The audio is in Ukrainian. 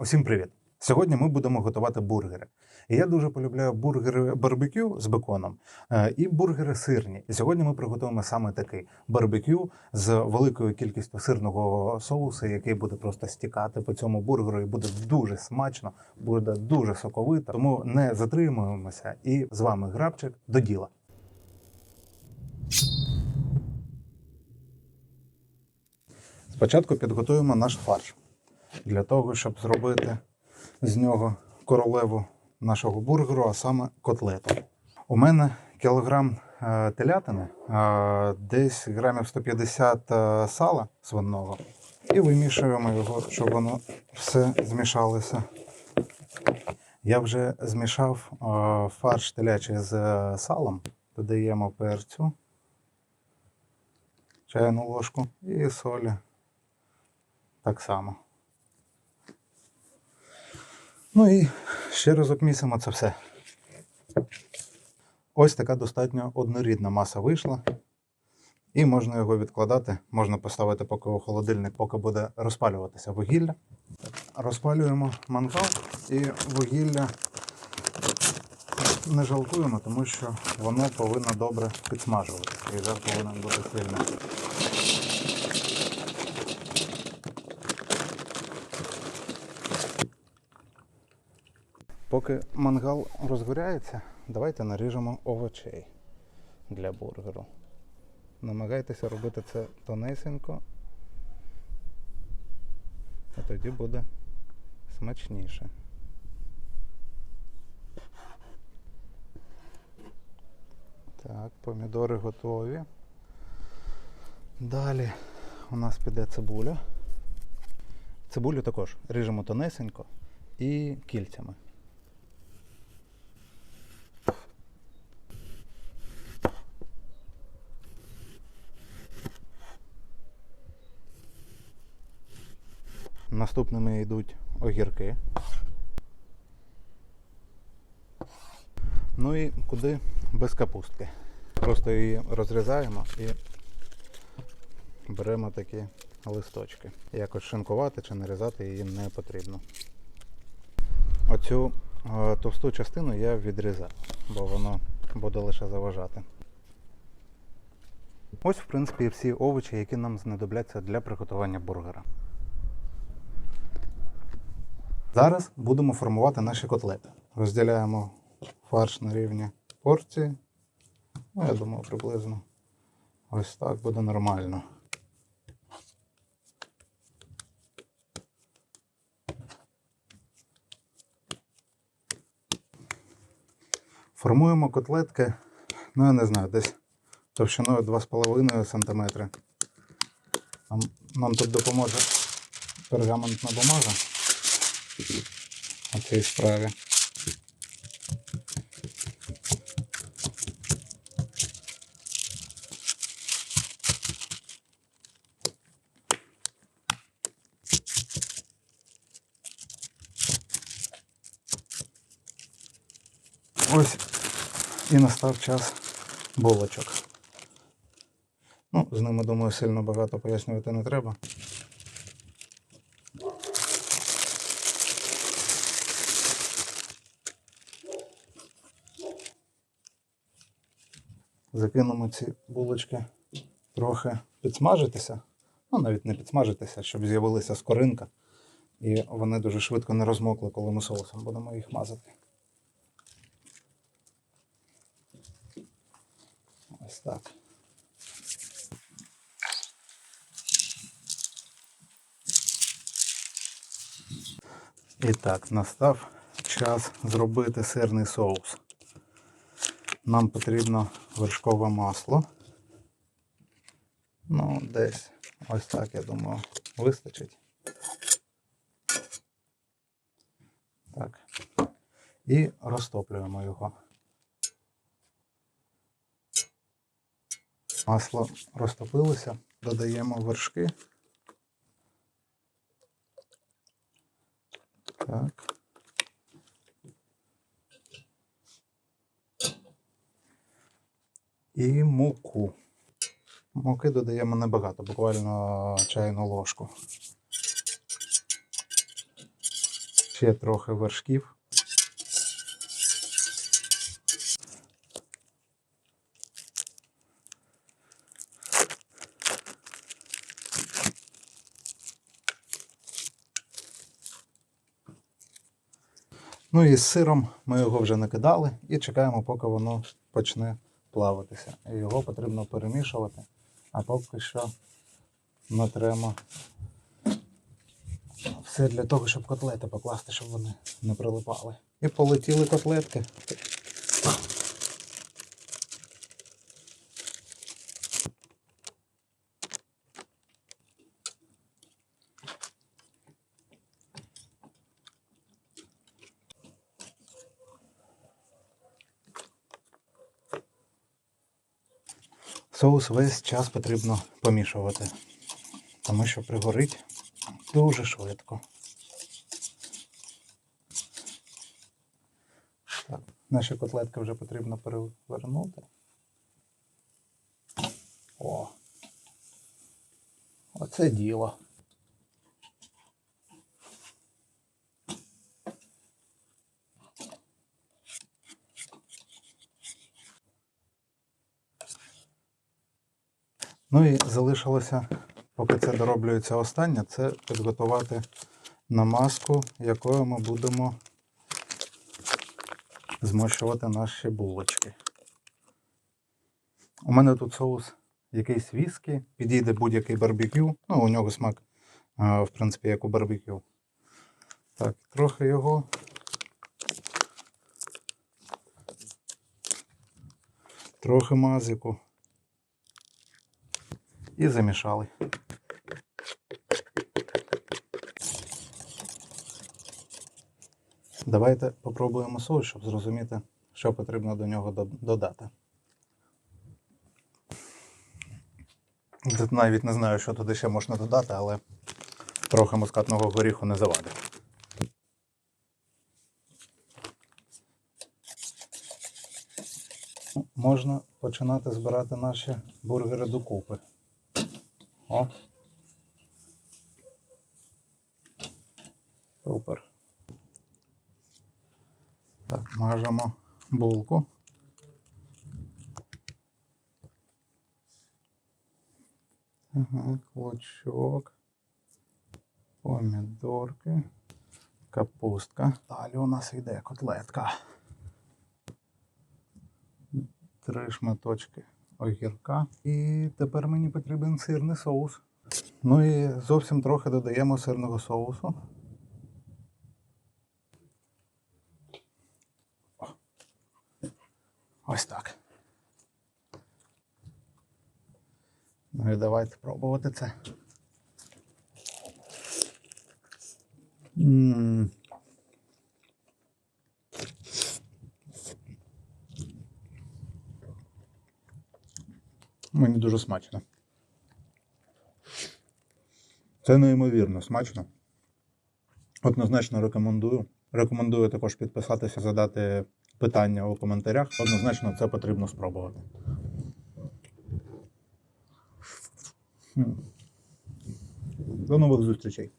Усім привіт! Сьогодні ми будемо готувати бургери. І я дуже полюбляю бургери барбекю з беконом е, і бургери сирні. І сьогодні ми приготуємо саме такий барбекю з великою кількістю сирного соусу, який буде просто стікати по цьому бургеру, і буде дуже смачно, буде дуже соковито. Тому не затримуємося. І з вами Грабчик до діла. Спочатку підготуємо наш фарш для того, щоб зробити з нього королеву нашого бургеру, а саме котлету. У мене кілограм е, телятини, е, десь грамів 150 е, сала свиного. І вимішуємо його, щоб воно все змішалося. Я вже змішав фарш телячий з салом. Додаємо перцю, чайну ложку і солі. Так само. Ну і ще разок місимо це все. Ось така достатньо однорідна маса вийшла. І можна його відкладати, можна поставити поки у холодильник, поки буде розпалюватися вугілля. Розпалюємо мангал і вугілля не жалкуємо, тому що воно повинно добре підсмажуватися. І жар повинен бути сильний. Поки мангал розгоряється, давайте наріжемо овочей для бургеру. Намагайтеся робити це тонесенько, а тоді буде смачніше. Так, помідори готові. Далі у нас піде цибуля. Цибулю також ріжемо тонесенько і кільцями. Наступними йдуть огірки. Ну і куди без капустки. Просто її розрізаємо і беремо такі листочки. Якось шинкувати чи нарізати її не потрібно. Оцю е, товсту частину я відрізав, бо воно буде лише заважати. Ось, в принципі, всі овочі, які нам знадобляться для приготування бургера. Зараз будемо формувати наші котлети. Розділяємо фарш на рівні порції. Ну, я думаю, приблизно ось так буде нормально. Формуємо котлетки, ну я не знаю, десь товщиною 2,5 см. Нам, нам тут допоможе пергаментна бумага у цій справі. Ось і настав час булочок. Ну, з ними, думаю, сильно багато пояснювати не треба. Закинемо ці булочки трохи підсмажитися. Ну, навіть не підсмажитися, щоб з'явилася скоринка. І вони дуже швидко не розмокли, коли ми соусом будемо їх мазати. Ось так. І так, настав час зробити сирний соус. Нам потрібно вершкове масло. Ну, десь ось так, я думаю, вистачить. Так. І розтоплюємо його. Масло розтопилося, додаємо вершки. Так. І муку. Муки додаємо небагато, буквально чайну ложку. Ще трохи вершків. Ну і з сиром ми його вже накидали і чекаємо, поки воно почне плаватися. І його потрібно перемішувати, а поки що натремо все для того, щоб котлети покласти, щоб вони не прилипали. І полетіли котлетки. Соус весь час потрібно помішувати, тому що пригорить дуже швидко. Так, наші котлетки вже потрібно перевернути. О! Оце діло. Ну і залишилося, поки це дороблюється останнє, це підготувати намазку, якою ми будемо змощувати наші булочки. У мене тут соус якийсь віскі, підійде будь-який барбекю. Ну, у нього смак, в принципі, як у барбекю. Так, трохи його. Трохи мазику. І замішали. Давайте попробуємо соус, щоб зрозуміти, що потрібно до нього додати. Тут навіть не знаю, що туди ще можна додати, але трохи мускатного горіху не завадить. Можна починати збирати наші бургери докупи. О. Супер. Так, мажемо булку. Ага, клочок. Помідорки. Капустка. Далі у нас йде котлетка. Три шматочки огірка. І тепер мені потрібен сирний соус. Ну і зовсім трохи додаємо сирного соусу. Ось так. Ну і давайте пробувати це. М. Мені дуже смачно. Це неймовірно смачно. Однозначно рекомендую. Рекомендую також підписатися, задати питання у коментарях. Однозначно це потрібно спробувати. До нових зустрічей.